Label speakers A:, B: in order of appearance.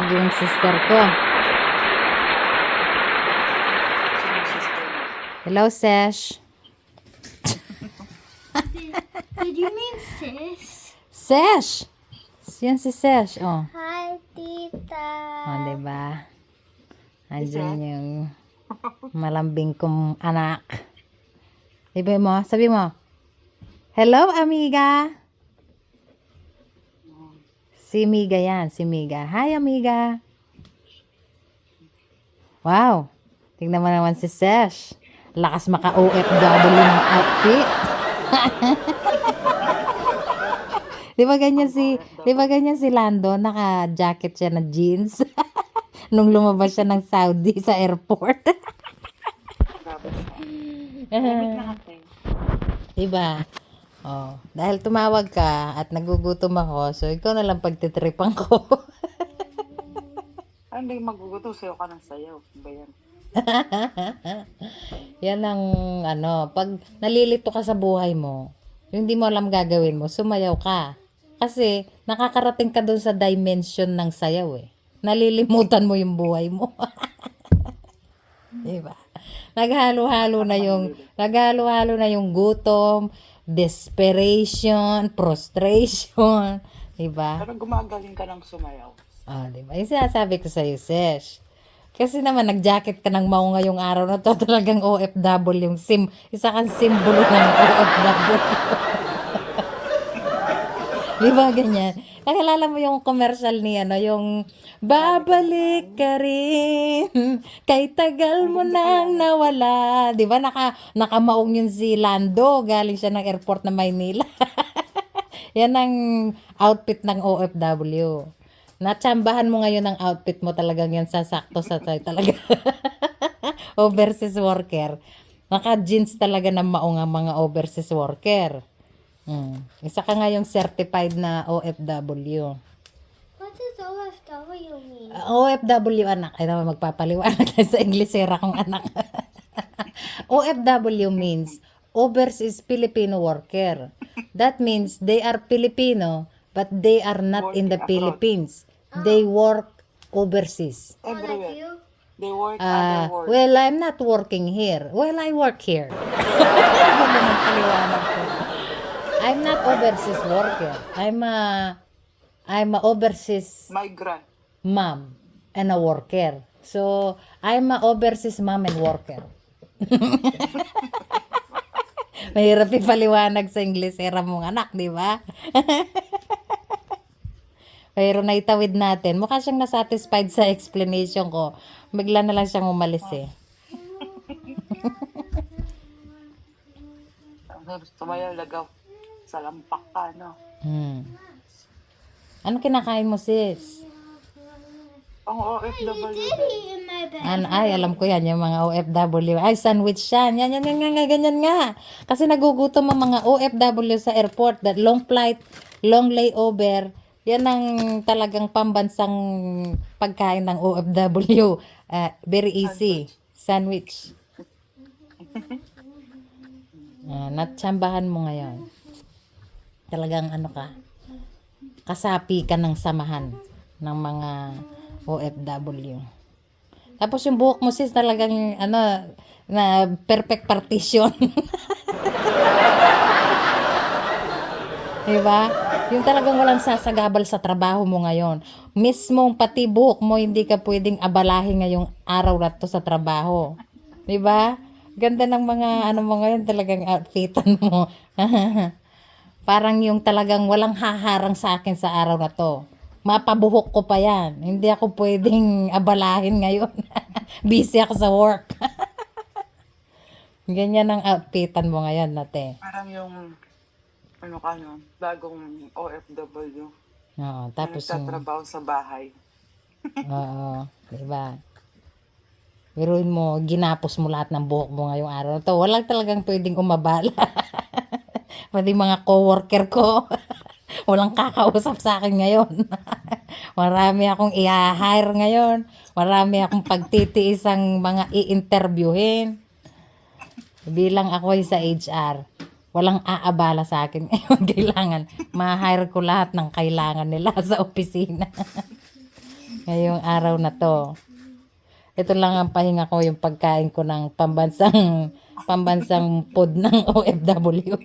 A: Tumawag yung sister ko. Hello, Sesh.
B: Did you mean sis?
A: Sesh! Yan si Sesh. Oh,
B: Hi, tita.
A: oh diba? Andyan yung malambing kong anak. Sabi mo, sabi mo, Hello, amiga. Si Miga yan, si Miga. Hi, amiga. Wow. Tingnan mo naman si Sesh. Lakas maka-OFW ng outfit. Di ba ganyan si, di ba ganyan si Lando, naka-jacket siya na jeans? Nung lumabas siya ng Saudi sa airport. Diba? Oh, dahil tumawag ka at nagugutom ako, so ikaw na lang pagtitripan ko.
C: Ay, hindi magugutom. Sayo ka ng sayaw. Ba yan?
A: Yan ang ano, pag nalilito ka sa buhay mo, yung hindi mo alam gagawin mo, sumayaw ka. Kasi nakakarating ka doon sa dimension ng sayaw eh. Nalilimutan mo yung buhay mo. diba? Naghalo-halo na yung naghalo-halo na yung gutom, desperation, prostration, diba?
C: Pero gumagaling ka ng sumayaw.
A: Ah, di ba? Yung sinasabi ko sa'yo, Sesh. Kasi naman, nag-jacket ka ng maong ngayong araw na to, talagang OFW yung sim, isa kang simbolo ng OFW. di ba ganyan? Nakilala mo yung commercial ni ano, yung babalik ka rin, kay tagal mo nang nawala. Di ba? Naka, nakamaong yun si Lando, galing siya ng airport na Maynila. Yan ang outfit ng OFW. Natsambahan mo ngayon ang outfit mo talagang yan sasakto sa talaga. overseas worker. Naka-jeans talaga ng maong mga overseas worker. Mm. Isa ka nga yung certified na OFW.
B: What does OFW mean?
A: Uh, OFW anak. Ay naman magpapaliwanag tayo sa Inglesera kong anak. OFW means Overseas Filipino Worker. That means they are Filipino but they are not in the
C: Working abroad.
A: Philippines. They work overseas.
B: Oh,
C: Everywhere.
B: you?
C: They work
A: Ah,
C: other work.
A: well, I'm not working here. Well, I work here. Paliwanag ko. I'm not overseas worker. I'm a I'm a overseas
C: Migrant.
A: mom and a worker. So, I'm a overseas mom and worker. Mahirap ipaliwanag sa Inglesera mong anak, di ba? Pero naitawid natin. Mukha siyang nasatisfied sa explanation ko. Bigla na lang siyang umalis eh.
C: Sumayaw lagaw. Sa lampak ka, no?
A: Hmm. Ano kinakain mo, sis?
C: Ang OFW din.
B: In my bed.
A: An ay, alam ko yan, yung mga OFW. Ay, sandwich yan. Yan, yan, yan, yan, yan, ganyan nga. Kasi nagugutom ang mga OFW sa airport. That long flight, long layover. Yan ang talagang pambansang pagkain ng OFW. Ah, very easy. Sandwich. Ah, natsambahan mo ngayon. Talagang ano ka, kasapi ka ng samahan ng mga OFW. Tapos yung buhok mo sis talagang ano na perfect partition. diba? Yung talagang walang sasagabal sa trabaho mo ngayon. Mismong pati buhok mo hindi ka pwedeng abalahin ngayong araw na to sa trabaho. Diba? Ganda ng mga ano mo ngayon talagang outfitan mo. Parang yung talagang walang haharang sa akin sa araw na to. Mapabuhok ko pa yan. Hindi ako pwedeng abalahin ngayon. Busy ako sa work. Ganyan ang outfitan mo ngayon, nate.
C: Parang yung, ano ka, no? Bagong OFW.
A: Oo,
C: Na
A: tapos yung,
C: nagtatrabaho sa bahay.
A: oo, diba? Biruin mo, ginapos mo lahat ng buhok mo ngayong araw na to. Walang talagang pwedeng umabala. Pati mga coworker ko. Walang kakausap sa akin ngayon. Marami akong i-hire ngayon. Marami akong pagtitiis ang mga i-interviewin. Bilang ako ay sa HR, walang aabala sa akin ngayon. Kailangan, ma-hire ko lahat ng kailangan nila sa opisina. Ngayong araw na to. Ito lang ang pahinga ko yung pagkain ko ng pambansang pambansang food ng OFW.